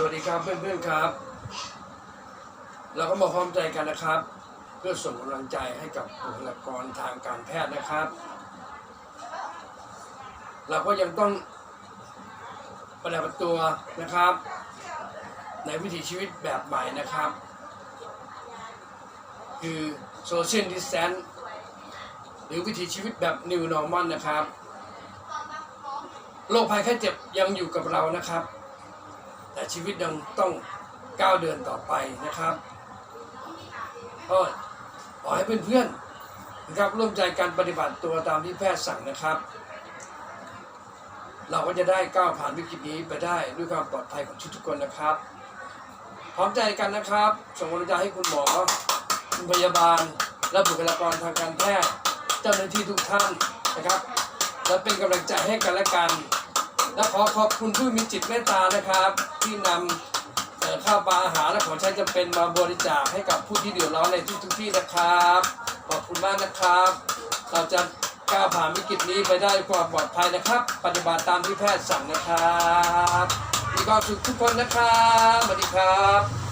สวัสดีครับเพื่อนๆครับ เราก็มาพร้อมใจกันนะครับ เพื่อส่งกำลังใจให้กับบุคลากรทางการแพทย์นะครับ เราก็ยังต้องปฏิบัติตัวนะครับ ในวิถีชีวิตแบบใหม่นะครับ คือโซเชียลดิสแ n นหรือวิถีชีวิตแบบ New Normal นะครับโรคภัยแค่เจ็บยังอยู่กับเรานะครับ แต่ชีวิตยังต้องก้าวเดินต่อไปนะครับก็ขอให้เพื่อนๆนะครับร่วมใจการปฏิบัติตัวตามที่แพทย์สั่งนะครับ เราก็จะได้ก้าวผ่านวิกฤตนี้ไปได้ด้วยความปลอดภัยของทุกๆคนนะครับ พร้อมใจกันนะครับ ส่งกำลังใจให้คุณหมอคุณพยาบาล และบุคลากรทางการแพทย์เจ้าหน้าที่ทุกท่านนะครับ และเป็นกำลังใจให้กันและกัน และขอขอบคุณผู้มีจิตเมตตานะครับ ที่นำข้าวปลาอาหารและของใช้จำเป็นมาบริจาคให้กับผู้ที่เดือดร้อนในทุกทุกที่นะครับ ขอบคุณมากนะครับ เราจะก้าวผ่านวิกฤตนี้ไปได้ด้วยความปลอดภัยนะครับ ปฏิบัติตามที่แพทย์สั่งนะครับมีความสุขทุกคนนะครับสวัสดีครับ